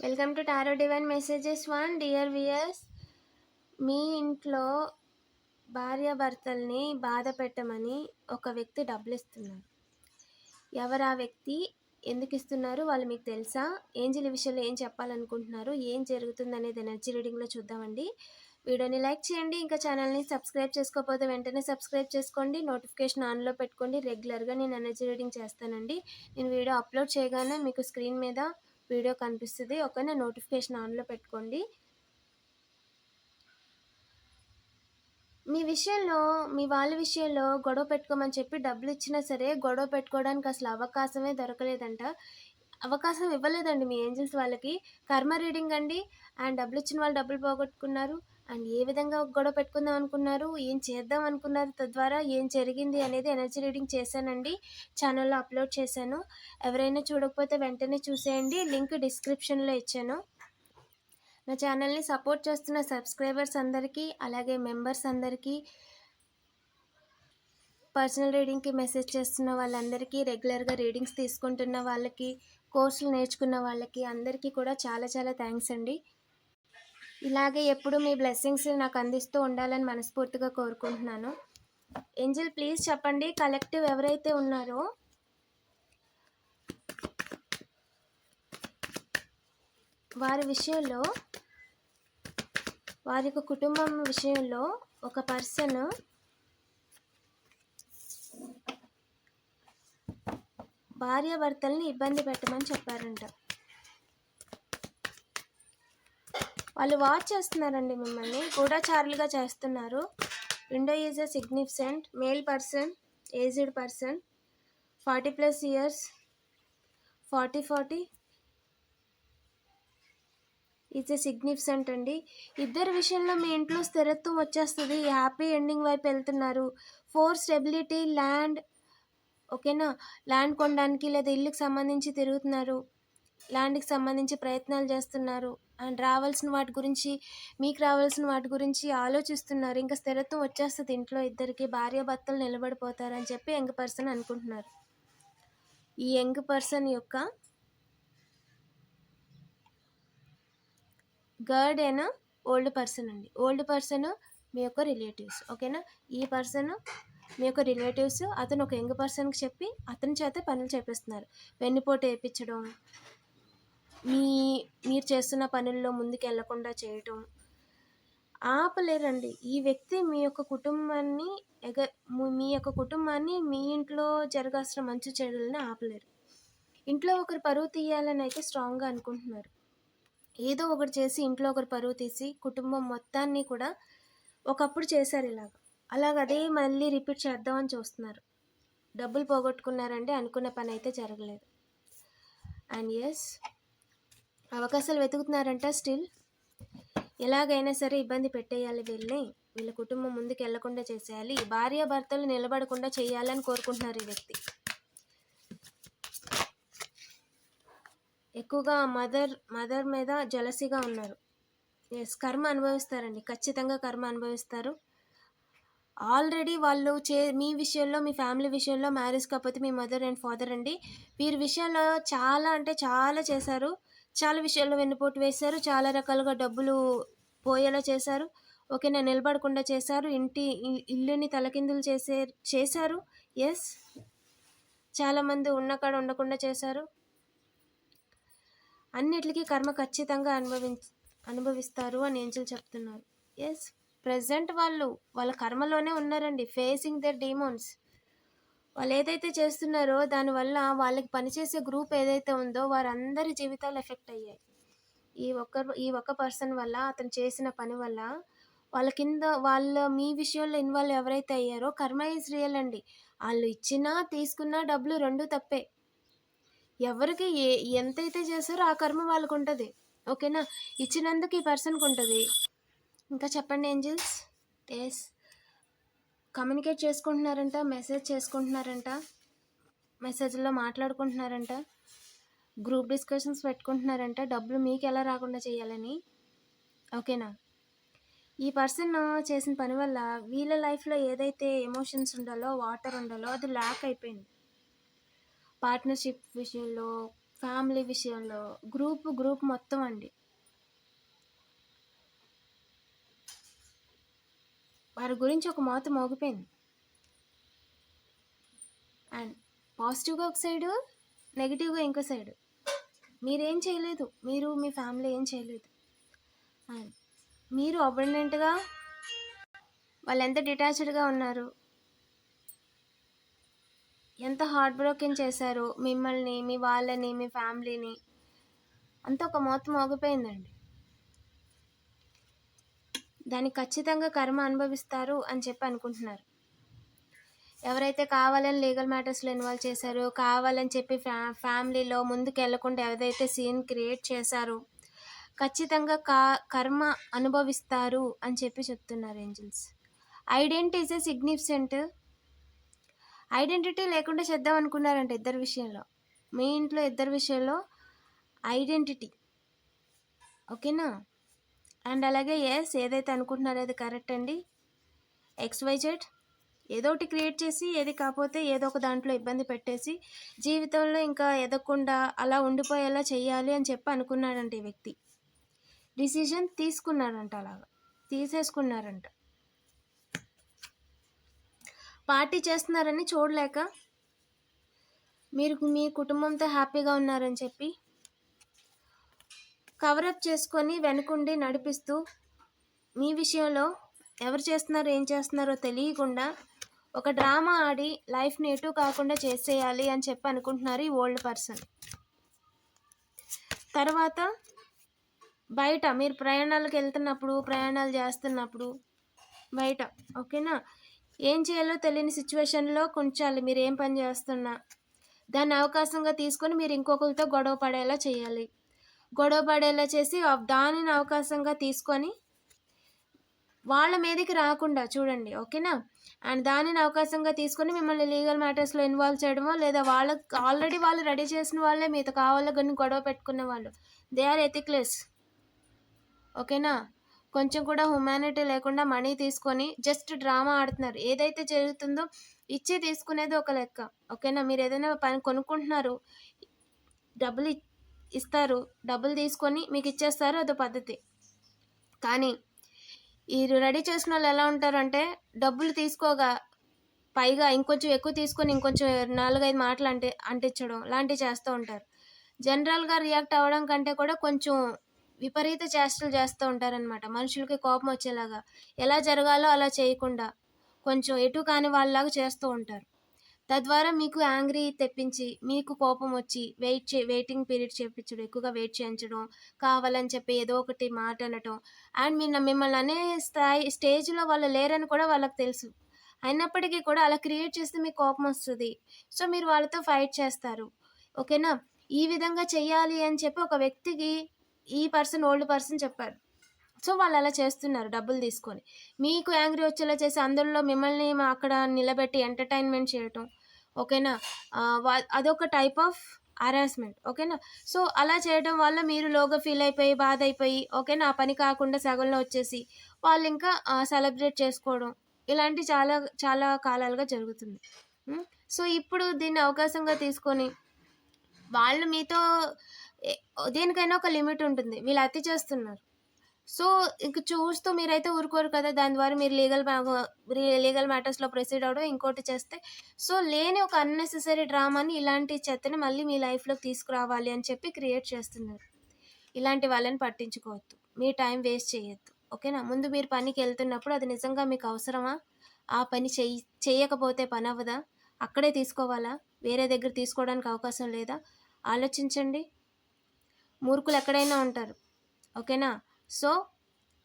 Welcome to tarot divine messages one dear viewers మీ ఇంట్లో భార్యాభర్తల్ని బాధ పెట్టమని ఒక వ్యక్తి డబ్బులు ఇస్తున్నారు. ఎవరు ఆ వ్యక్తి? ఎందుకు ఇస్తున్నారు? వాళ్ళు మీకు తెలుసా? ఏంజిల్ విషయంలో ఏం చెప్పాలనుకుంటున్నారు? ఏం జరుగుతుంది అనేది ఎనర్జీ రీడింగ్లో చూద్దామండి. వీడియోని లైక్ చేయండి ఇంకా ఛానల్ని సబ్స్క్రైబ్ చేసుకోకపోతే వెంటనే సబ్స్క్రైబ్ చేసుకోండి. నోటిఫికేషన్ ఆన్లో పెట్టుకోండి. రెగ్యులర్గా నేను ఎనర్జీ రీడింగ్ చేస్తానండి. నేను వీడియో అప్లోడ్ చేయగానే మీకు స్క్రీన్ మీద వీడియో కనిపిస్తుంది. ఒకనే నోటిఫికేషన్ ఆన్లో పెట్టుకోండి. మీ విషయంలో మీ వాళ్ళ విషయంలో గొడవ పెట్టుకోమని చెప్పి డబ్బులు ఇచ్చినా సరే గొడవ పెట్టుకోవడానికి అసలు అవకాశమే దొరకలేదంట. అవకాశం ఇవ్వలేదండి మీ ఏంజల్స్ వాళ్ళకి. కర్మ రీడింగ్ అండి. అండ్ డబ్బులు ఇచ్చిన వాళ్ళు డబ్బులు పోగొట్టుకున్నారు. అండ్ ఏ విధంగా గొడవ పెట్టుకుందాం అనుకున్నారు? ఏం చేద్దాం అనుకున్నారు? తద్వారా ఏం జరిగింది అనేది ఎనర్జీ రీడింగ్ చేశానండి. ఛానల్లో అప్లోడ్ చేశాను. ఎవరైనా చూడకపోతే వెంటనే చూసేయండి. లింక్ డిస్క్రిప్షన్లో ఇచ్చాను. నా ఛానల్ని సపోర్ట్ చేస్తున్న సబ్స్క్రైబర్స్ అందరికీ అలాగే మెంబర్స్ అందరికీ పర్సనల్ రీడింగ్కి మెసేజ్ చేస్తున్న వాళ్ళందరికీ రెగ్యులర్గా రీడింగ్స్ తీసుకుంటున్న వాళ్ళకి కోర్సులు నేర్చుకున్న వాళ్ళకి అందరికీ కూడా చాలా చాలా థ్యాంక్స్ అండి. ఇలాగే ఎప్పుడు మీ బ్లెస్సింగ్స్ నాకు అందిస్తూ ఉండాలని మనస్ఫూర్తిగా కోరుకుంటున్నాను. ఏంజిల్ ప్లీజ్ చెప్పండి కలెక్టివ్ ఎవరైతే ఉన్నారో? వారి విషయంలో వారి యొక్క కుటుంబం విషయంలో ఒక పర్సన్ భార్యాభర్తల్ని ఇబ్బంది పెట్టమని చెప్పారంట. వాళ్ళు వాచ్ చేస్తున్నారండి మిమ్మల్ని. గూఢచారులుగా చేస్తున్నారు. Window is a significant male person aged person forty plus years forty forty is a significant అండి. ఇద్దరి విషయంలో మీ ఇంట్లో స్థిరత్వం వచ్చేస్తుంది. హ్యాపీ ఎండింగ్ వైపు వెళ్తున్నారు. ఫోర్ స్టెబిలిటీ ల్యాండ్ ఓకేనా ల్యాండ్ కొనడానికి లేదా ఇల్లుకి సంబంధించి తిరుగుతున్నారు. ల్యాండ్కి సంబంధించి ప్రయత్నాలు చేస్తున్నారు. అండ్ రావాల్సిన వాటి గురించి మీకు రావాల్సిన వాటి గురించి ఆలోచిస్తున్నారు. ఇంకా స్థిరత్వం వచ్చేస్తుంది ఇంట్లో ఇద్దరికి భార్య భర్తలు నిలబడిపోతారని చెప్పి యంగ్ పర్సన్ అనుకుంటున్నారు. ఈ యంగ్ పర్సన్ యొక్క గర్డ్ అయినా ఓల్డ్ పర్సన్ అండి. ఓల్డ్ పర్సన్ మీ యొక్క రిలేటివ్స్ ఓకేనా? ఈ పర్సన్ మీ యొక్క రిలేటివ్స్ అతను ఒక యంగ్ పర్సన్కి చెప్పి అతని చేత పనులు చేపిస్తున్నారు. వెన్నుపోటు వేయించడం మీ మీరు చేస్తున్న పనుల్లో ముందుకు వెళ్ళకుండా చేయటం ఆపలేరండి. ఈ వ్యక్తి మీ యొక్క కుటుంబాన్ని ఎగ మీ యొక్క కుటుంబాన్ని మీ ఇంట్లో జరగాల్సిన మంచి చెడులని ఆపలేరు. ఇంట్లో ఒకరు పరువు తీయాలని అయితే స్ట్రాంగ్గా అనుకుంటున్నారు. ఏదో ఒకటి చేసి ఇంట్లో ఒకరు పరువు తీసి కుటుంబం మొత్తాన్ని కూడా ఒకప్పుడు చేశారు ఇలాగ. అలాగ అదే మళ్ళీ రిపీట్ చేద్దామని చూస్తున్నారు. డబ్బులు పోగొట్టుకున్నారంటే అనుకున్న పని అయితే జరగలేదు. అండ్ ఎస్ అవకాశాలు వెతుకుతున్నారంట స్టిల్. ఎలాగైనా సరే ఇబ్బంది పెట్టేయాలి వీళ్ళని. వీళ్ళ కుటుంబం ముందుకు వెళ్ళకుండా చేసేయాలి. భార్య భర్తలు నిలబడకుండా చేయాలని కోరుకుంటున్నారు ఈ వ్యక్తి. ఎక్కువగా మదర్ మదర్ మీద జలసిగా ఉన్నారు. ఎస్ కర్మ అనుభవిస్తారండి. ఖచ్చితంగా కర్మ అనుభవిస్తారు. ఆల్రెడీ వాళ్ళు చే మీ విషయంలో మీ ఫ్యామిలీ విషయంలో మ్యారేజ్ కాకపోతే మీ మదర్ అండ్ ఫాదర్ అండి. వీరి విషయంలో చాలా అంటే చాలా చేశారు. చాలా విషయాల్లో వెన్నుపోటు వేశారు. చాలా రకాలుగా డబ్బులు పోయేలా చేశారు. ఓకేనా నిలబడకుండా చేశారు. ఇంటి ఇల్లుని తలకిందులు చేసే చేశారు. ఎస్ చాలామంది ఉన్న కాడ ఉండకుండా చేశారు. అన్నిటికీ కర్మ ఖచ్చితంగా అనుభవి అనుభవిస్తారు అని ఏంజల్ చెప్తున్నారు. ఎస్ ప్రజెంట్ వాళ్ళు వాళ్ళ కర్మలోనే ఉన్నారండి. ఫేసింగ్ దర్ డీమోన్స్ వాళ్ళు ఏదైతే చేస్తున్నారో దానివల్ల వాళ్ళకి పనిచేసే గ్రూప్ ఏదైతే ఉందో వారందరి జీవితాలు ఎఫెక్ట్ అయ్యాయి. ఈ ఒక్క ఈ ఒక్క పర్సన్ వల్ల అతను చేసిన పని వల్ల వాళ్ళ కింద వాళ్ళ మీ విషయంలో ఇన్వాల్వ్ ఎవరైతే అయ్యారో కర్మ ఈజ్ రియల్ అండి. వాళ్ళు ఇచ్చినా తీసుకున్నా డబ్బులు రెండు తప్పే. ఎవరికి ఏ ఎంతైతే చేశారో ఆ కర్మ వాళ్ళకు ఉంటుంది. ఓకేనా? ఇచ్చినందుకు ఈ పర్సన్కి ఉంటుంది. ఇంకా చెప్పండి ఏంజిల్స్? ఎస్ కమ్యూనికేట్ చేసుకుంటున్నారంట మెసేజ్ చేసుకుంటున్నారంట మెసేజ్లో మాట్లాడుకుంటున్నారంట గ్రూప్ డిస్కషన్స్ పెట్టుకుంటున్నారంట డబ్బులు మీకు ఎలా రాకుండా చేయాలని. ఓకేనా? ఈ పర్సన్ చేసిన పని వల్ల వీళ్ళ లైఫ్లో ఏదైతే ఎమోషన్స్ ఉండాలో వాటర్ ఉండాలో అది ల్యాక్ అయిపోయింది. పార్ట్నర్షిప్ విషయంలో ఫ్యామిలీ విషయంలో గ్రూప్ గ్రూప్ మొత్తం అండి. వారి గురించి ఒక మాత మోగిపోయింది. అండ్ పాజిటివ్గా ఒక సైడు నెగిటివ్గా ఇంకో సైడు. మీరేం చేయలేదు. మీరు మీ ఫ్యామిలీ ఏం చేయలేదు. అండ్ మీరు అబండెంట్గా వాళ్ళు ఎంత డిటాచ్డ్గా ఉన్నారు? ఎంత హార్ట్ బ్రోకెన్ చేశారు? మిమ్మల్ని మీ వాళ్ళని మీ ఫ్యామిలీని? అంత ఒక మోత మోగిపోయిందండి. దాన్ని ఖచ్చితంగా కర్మ అనుభవిస్తారు అని చెప్పి అనుకుంటున్నారు. ఎవరైతే కావాలని లీగల్ మ్యాటర్స్లో ఇన్వాల్వ్ చేశారో కావాలని చెప్పి ఫ్యా ఫ్యామిలీలో ముందుకు వెళ్ళకుండా ఎవరైతే సీన్ క్రియేట్ చేశారో ఖచ్చితంగా కా కర్మ అనుభవిస్తారు అని చెప్పి చెప్తున్నారు angels. Identity a significant identity లేకుండా చేద్దాం అనుకున్నారంట ఇద్దరు విషయంలో. మీ ఇంట్లో ఇద్దరు విషయంలో ఐడెంటిటీ. ఓకేనా? అండ్ అలాగే ఎస్ ఏదైతే అనుకుంటున్నారో అది కరెక్ట్ అండి. ఎక్స్వైజెడ్ ఏదో ఒకటి క్రియేట్ చేసి ఏది కాకపోతే ఏదో ఒక దాంట్లో ఇబ్బంది పెట్టేసి జీవితంలో ఇంకా ఎదగకుండా అలా ఉండిపోయేలా చేయాలి అని చెప్పి అనుకున్నాడంట ఈ వ్యక్తి. డిసిజన్ తీసుకున్నారంట అలాగా. తీసేసుకున్నారంట. పార్టీ చేస్తున్నారని చూడలేక మీరు మీ కుటుంబంతో హ్యాపీగా ఉన్నారని చెప్పి కవరప్ చేసుకొని వెనుకుండి నడిపిస్తూ మీ విషయంలో ఎవరు చేస్తున్నారో ఏం చేస్తున్నారో తెలియకుండా ఒక డ్రామా ఆడి లైఫ్ని ఎటు కాకుండా చేసేయాలి అని చెప్పి అనుకుంటున్నారు ఈ ఓల్డ్ పర్సన్. తర్వాత బయట మీరు ప్రయాణాలకు వెళ్తున్నప్పుడు ప్రయాణాలు చేస్తున్నప్పుడు బయట ఓకేనా? ఏం చేయాలో తెలియని సిచ్యువేషన్లో కొంచాలి మీరు ఏం పని చేస్తున్నా దాన్ని అవకాశంగా తీసుకొని మీరు ఇంకొకరితో గొడవ పడేలా చేయాలి. గొడవ పడేలా చేసి దానిని అవకాశంగా తీసుకొని వాళ్ళ మీదకి రాకుండా చూడండి ఓకేనా? అండ్ దానిని అవకాశంగా తీసుకొని మిమ్మల్ని లీగల్ మ్యాటర్స్లో ఇన్వాల్వ్ చేయడమో లేదా వాళ్ళకి ఆల్రెడీ వాళ్ళు రెడీ చేసిన వాళ్ళే మీతో కావాలో కానీ గొడవ పెట్టుకునే వాళ్ళు. దే ఆర్ ఎథిక్లెస్ ఓకేనా? కొంచెం కూడా హ్యుమానిటీ లేకుండా మనీ తీసుకొని జస్ట్ డ్రామా ఆడుతున్నారు. ఏదైతే జరుగుతుందో ఇచ్చి తీసుకునేది ఒక లెక్క ఓకేనా? మీరు ఏదైనా పని కొనుక్కుంటున్నారు డబ్బులు ఇ- ఇస్తారు. డబ్బులు తీసుకొని మీకు ఇచ్చేస్తారు అదో పద్ధతి. కానీ వీరు రెడీ చేసిన వాళ్ళు ఎలా ఉంటారంటే డబ్బులు తీసుకోగా పైగా ఇంకొంచెం ఎక్కువ తీసుకొని ఇంకొంచెం నాలుగైదు మాటలు అంటే అంటించడం లాంటివి చేస్తూ ఉంటారు. జనరల్గా రియాక్ట్ అవ్వడం కంటే కూడా కొంచెం విపరీత చేష్టలు చేస్తూ ఉంటారనమాట మనుషులకి కోపం వచ్చేలాగా. ఎలా జరగాలో అలా చేయకుండా కొంచెం ఎటు కాని వాళ్ళలాగా చేస్తూ ఉంటారు. తద్వారా మీకు యాంగ్రీ తెప్పించి మీకు కోపం వచ్చి వెయిట్ చే వెయిటింగ్ పీరియడ్ చేయించడం ఎక్కువగా వెయిట్ చేయించడం కావాలని చెప్పి ఏదో ఒకటి మాట అనటం. అండ్ మీ మిమ్మల్ని అనే స్థాయి స్టేజ్లో వాళ్ళు లేరని కూడా వాళ్ళకి తెలుసు. అయినప్పటికీ కూడా అలా క్రియేట్ చేస్తే మీకు కోపం వస్తుంది. సో మీరు వాళ్ళతో ఫైట్ చేస్తారు. ఓకేనా? ఈ విధంగా చెయ్యాలి అని చెప్పి ఒక వ్యక్తికి ఈ పర్సన్ ఓల్డ్ పర్సన్ చెప్పారు. సో వాళ్ళు అలా చేస్తున్నారు డబ్బులు తీసుకొని. మీకు యాంగ్రీ వచ్చేలా చేసి అందరిలో మిమ్మల్ని అక్కడ నిలబెట్టి ఎంటర్టైన్మెంట్ చేయటం ఓకేనా? అదొక టైప్ ఆఫ్ హరాస్మెంట్. ఓకేనా? సో అలా చేయడం వల్ల మీరు లోగా ఫీల్ అయిపోయి బాధ అయిపోయి ఓకేనా? ఆ పని కాకుండా సగంలో వచ్చేసి వాళ్ళు ఇంకా సెలబ్రేట్ చేసుకోవడం ఇలాంటి చాలా చాలా కాలాలుగా జరుగుతుంది. సో ఇప్పుడు దీన్ని అవకాశంగా తీసుకొని వాళ్ళు మీతో దేనికైనా ఒక లిమిట్ ఉంటుంది. వీళ్ళు అతి చేస్తున్నారు. సో ఇంక చూస్తూ మీరైతే ఊరుకోరు కదా! దాని ద్వారా మీరు లీగల్ లీగల్ మ్యాటర్స్లో ప్రొసీడ్ అవడం ఇంకోటి చేస్తే సో లేని ఒక అన్నెసెసరీ డ్రామాని ఇలాంటి చెత్తని మళ్ళీ మీ లైఫ్లోకి తీసుకురావాలి అని చెప్పి క్రియేట్ చేస్తున్నారు. ఇలాంటి వాళ్ళని పట్టించుకోవద్దు. మీ టైం వేస్ట్ చేయొద్దు. ఓకేనా? ముందు మీరు పనికి వెళ్తున్నప్పుడు అది నిజంగా మీకు అవసరమా? ఆ పని చెయ్యి చేయకపోతే పని అవ్వదా? అక్కడే తీసుకోవాలా? వేరే దగ్గర తీసుకోవడానికి అవకాశం లేదా? ఆలోచించండి. మూర్ఖులు ఎక్కడైనా ఉంటారు. ఓకేనా? సో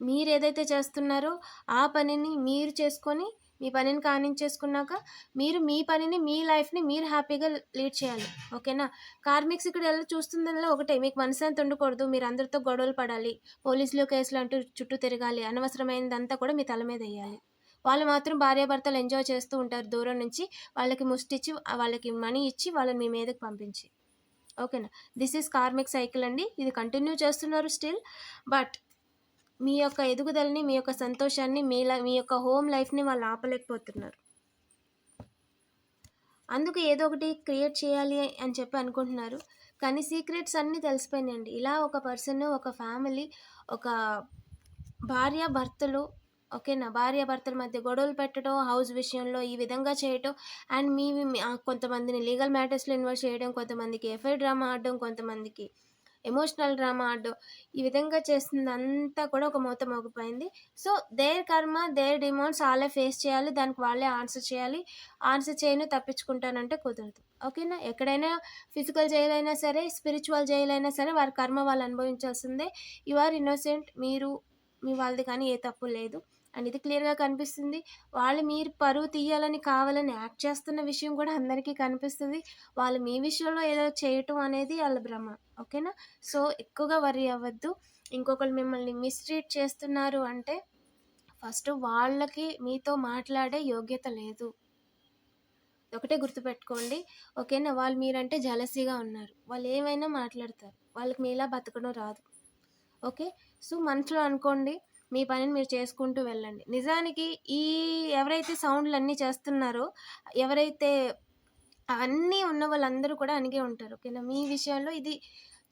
మీరు ఏదైతే చేస్తున్నారో ఆ పనిని మీరు చేసుకొని మీ పనిని కానించేసుకున్నాక మీరు మీ పనిని మీ లైఫ్ని మీరు హ్యాపీగా లీడ్ చేయాలి. ఓకేనా? కార్మిక్స్ ఇక్కడ ఎలా చూస్తుందల్లా ఒకటే మీకు మనశ్శాంతి ఉండకూడదు మీరు అందరితో గొడవలు పడాలి పోలీసులు కేసులు అంటూ చుట్టూ తిరగాలి అనవసరమైనదంతా కూడా మీ తల మీద వేయాలి. వాళ్ళు మాత్రం భార్యాభర్తలు ఎంజాయ్ చేస్తూ ఉంటారు దూరం నుంచి వాళ్ళకి ముష్టిచ్చి వాళ్ళకి మనీ ఇచ్చి వాళ్ళని మీ మీదకి పంపించి. ఓకేనా? దిస్ ఈస్ కార్మిక్ సైకిల్ అండి. ఇది కంటిన్యూ చేస్తున్నారు స్టిల్ బట్ మీ యొక్క ఎదుగుదలని మీ యొక్క సంతోషాన్ని మీ లై- మీ యొక్క హోమ్ లైఫ్ని వాళ్ళు ఆపలేకపోతున్నారు. అందుకు ఏదో ఒకటి క్రియేట్ చేయాలి అని చెప్పి అనుకుంటున్నారు. కానీ సీక్రెట్స్ అన్నీ తెలిసిపోయినాయండి. ఇలా ఒక పర్సన్ ఒక ఫ్యామిలీ ఒక భార్య భర్తలు ఓకేనా? భార్య భర్తల మధ్య గొడవలు పెట్టడం హౌస్ విషయంలో ఈ విధంగా చేయటం అండ్ మీ కొంతమందిని లీగల్ మ్యాటర్స్లో ఇన్వాల్వ్ చేయడం కొంతమందికి ఎఫ్ఐ డ్రామా ఆడడం కొంతమందికి ఎమోషనల్ డ్రామా ఆడో ఈ విధంగా చేస్తుంది అంతా కూడా ఒక మూత మోగిపోయింది. So their karma their demands వాళ్ళే ఫేస్ చేయాలి దానికి వాళ్ళే ఆన్సర్ చేయాలి. ఆన్సర్ చేయను తప్పించుకుంటానంటే కుదరదు. ఓకేనా? ఎక్కడైనా ఫిజికల్ జైలైనా సరే స్పిరిచువల్ జైలైనా సరే వారి కర్మ వాళ్ళు అనుభవించాల్సిందే. యు ఆర్ ఇన్నోసెంట్ మీరు మీ వాళ్ళది కానీ ఏ తప్పు లేదు. అనేది క్లియర్గా కనిపిస్తుంది. వాళ్ళు మీరు పరువు తీయాలని కావాలని యాక్ట్ చేస్తున్న విషయం కూడా అందరికీ కనిపిస్తుంది. వాళ్ళు మీ విషయంలో ఏదో చేయటం అనేది వాళ్ళ భ్రమ. ఓకేనా? సో ఎక్కువగా వరి అవ్వద్దు. ఇంకొకరు మిమ్మల్ని మిస్ట్రీట్ చేస్తున్నారు అంటే ఫస్ట్ వాళ్ళకి మీతో మాట్లాడే యోగ్యత లేదు. ఒకటే గుర్తుపెట్టుకోండి. ఓకేనా? వాళ్ళు మీరంటే జలసీగా ఉన్నారు. వాళ్ళు ఏమైనా మాట్లాడతారు. వాళ్ళకి మీలా బతకడం రాదు. ఓకే? సో మనసులో అనుకోండి మీ పనిని మీరు చేసుకుంటూ వెళ్ళండి. నిజానికి ఈ ఎవరైతే సౌండ్లు అన్నీ చేస్తున్నారో ఎవరైతే అన్నీ ఉన్న వాళ్ళందరూ కూడా అనిగే ఉంటారు. ఓకేనా? మీ విషయంలో ఇది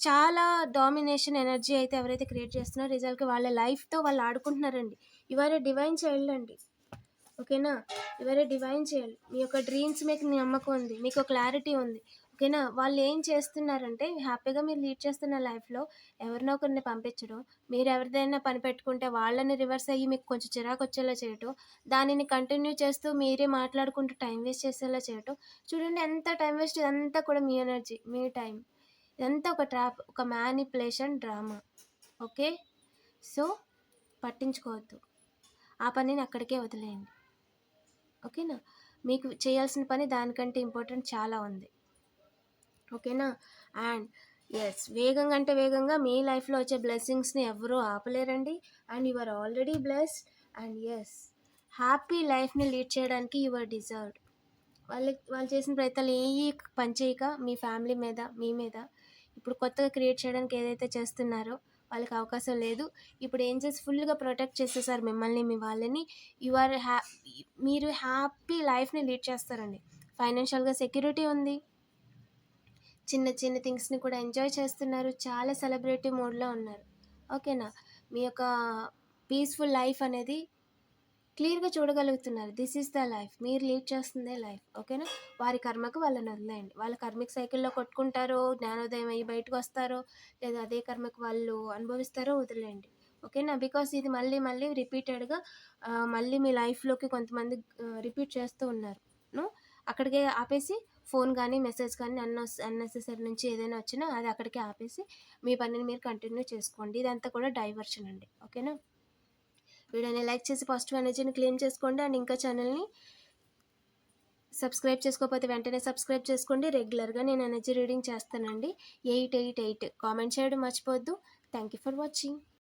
చాలా డామినేషన్ ఎనర్జీ అయితే ఎవరైతే క్రియేట్ చేస్తున్నారో రిజల్ట్కి వాళ్ళ లైఫ్తో వాళ్ళు ఆడుకుంటున్నారండి. ఇవాళ డివైన్ చైల్డ్ అండి. ఓకేనా? ఇవరే డివైన్ చేయాలి మీ యొక్క డ్రీమ్స్ మీకు నమ్మకం ఉంది. మీకు క్లారిటీ ఉంది. ఓకేనా వాళ్ళు ఏం చేస్తున్నారంటే హ్యాపీగా మీరు లీడ్ చేస్తున్న లైఫ్లో ఎవరినో ఒకరిని పంపించడం మీరు ఎవరిదైనా పని పెట్టుకుంటే వాళ్ళని రివర్స్ అయ్యి మీకు కొంచెం చిరాకు వచ్చేలా చేయటం దానిని కంటిన్యూ చేస్తూ మీరే మాట్లాడుకుంటూ టైం వేస్ట్ చేసేలా చేయటం. చూడండి ఎంత టైం వేస్ట్ ఇదంతా కూడా మీ ఎనర్జీ మీ టైం. ఇదంతా ఒక ట్రాప్ ఒక మ్యానిపులేషన్ డ్రామా. ఓకే? సో పట్టించుకోవద్దు. ఆ పనిని అక్కడికే వదిలేయండి. ఓకేనా? మీకు చేయాల్సిన పని దానికంటే ఇంపార్టెంట్ చాలా ఉంది. ఓకేనా? అండ్ ఎస్ వేగంగా అంటే వేగంగా మీ లైఫ్లో వచ్చే బ్లెస్సింగ్స్ని ఎవరూ ఆపలేరండి. And you are already blessed. And as happy లైఫ్ని లీడ్ చేయడానికి యు ఆర్ డిజర్వ్డ్. వాళ్ళకి వాళ్ళు చేసిన ప్రయత్నాలు ఏ పనిచేయక మీ ఫ్యామిలీ మీద మీ మీద. ఇప్పుడు కొత్తగా క్రియేట్ చేయడానికి ఏదైతే చేస్తున్నారో వాళ్ళకి అవకాశం లేదు. ఇప్పుడు ఏం చేసి ఫుల్గా ప్రొటెక్ట్ చేసేసారు మిమ్మల్ని మీ వాళ్ళని యు ఆర్ హ్యా మీరు హ్యాపీ లైఫ్ని లీడ్ చేస్తారండి. ఫైనాన్షియల్గా సెక్యూరిటీ ఉంది. చిన్న చిన్న థింగ్స్ని కూడా ఎంజాయ్ చేస్తున్నారు. చాలా సెలబ్రిటీ మూడ్లో ఉన్నారు. ఓకేనా? మీ యొక్క పీస్ఫుల్ లైఫ్ అనేది క్లియర్గా చూడగలుగుతున్నారు. This is the life. మీరు లీడ్ చేస్తుందే లైఫ్. ఓకేనా? వారి కర్మకు వాళ్ళని వదిలేయండి. వాళ్ళ కర్మిక సైకిల్లో కొట్టుకుంటారో జ్ఞానోదయం అయ్యి బయటకు వస్తారో లేదా అదే కర్మకు వాళ్ళు అనుభవిస్తారో వదిలేయండి. ఓకేనా? బికాస్ ఇది మళ్ళీ మళ్ళీ రిపీటెడ్గా మళ్ళీ మీ లైఫ్లోకి కొంతమంది రిపీట్ చేస్తూ ఉన్నారు. అక్కడికే ఆపేసి ఫోన్ కానీ మెసేజ్ కానీ అన్న అన్నెసెసరీ నుంచి ఏదైనా వచ్చినా అది అక్కడికి ఆపేసి మీ పనిని మీరు కంటిన్యూ చేసుకోండి. ఇదంతా కూడా డైవర్షన్ అండి. ఓకేనా? వీడియోని లైక్ చేసి పాజిటివ్ ఎనర్జీని క్లెయిమ్ చేసుకోండి. అండ్ ఇంకా ఛానల్ని సబ్స్క్రైబ్ చేసుకోకపోతే వెంటనే సబ్స్క్రైబ్ చేసుకోండి. రెగ్యులర్గా నేను ఎనర్జీ రీడింగ్ చేస్తానండి. Eight eight eight. కామెంట్ చేయడం మర్చిపోవద్దు. Thank you for watching.